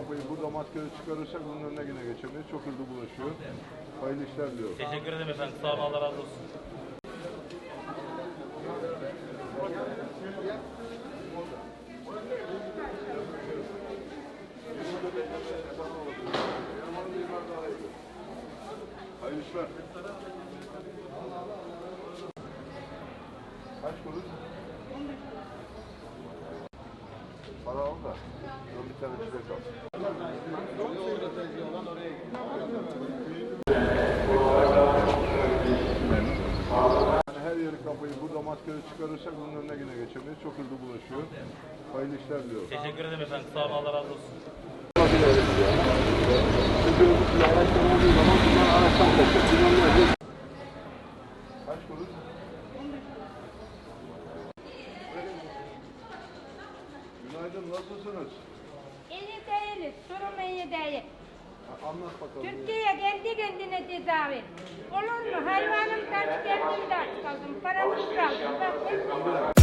kapıyı burada maskeyi çıkarırsak bunun önüne yine geçemeyiz. Çok hızlı bulaşıyor. Hayırlı işler diliyorum. Teşekkür ederim efendim. Sağ olun. Allah razı olsun. Hayırlı işler. Kaç kuruş? Para al da. Bir tane çilek al. Yani her yeri kapıyı burada maskeyi çıkarırsak bunun önüne yine geçemeyiz. Çok hızlı bulaşıyor. Hayırlı işler diliyorum. Teşekkür ederim efendim. Sağ olun. Allah razı olsun. Kaç Günaydın, nasılsınız? İyi değiliz, durum iyi değil. Ha, Anlat bakalım. Türkiye kendi kendine tedavi. Olur mu? Hayvanım kaç kendim aç kaldım. Parasız kaldım. Bak,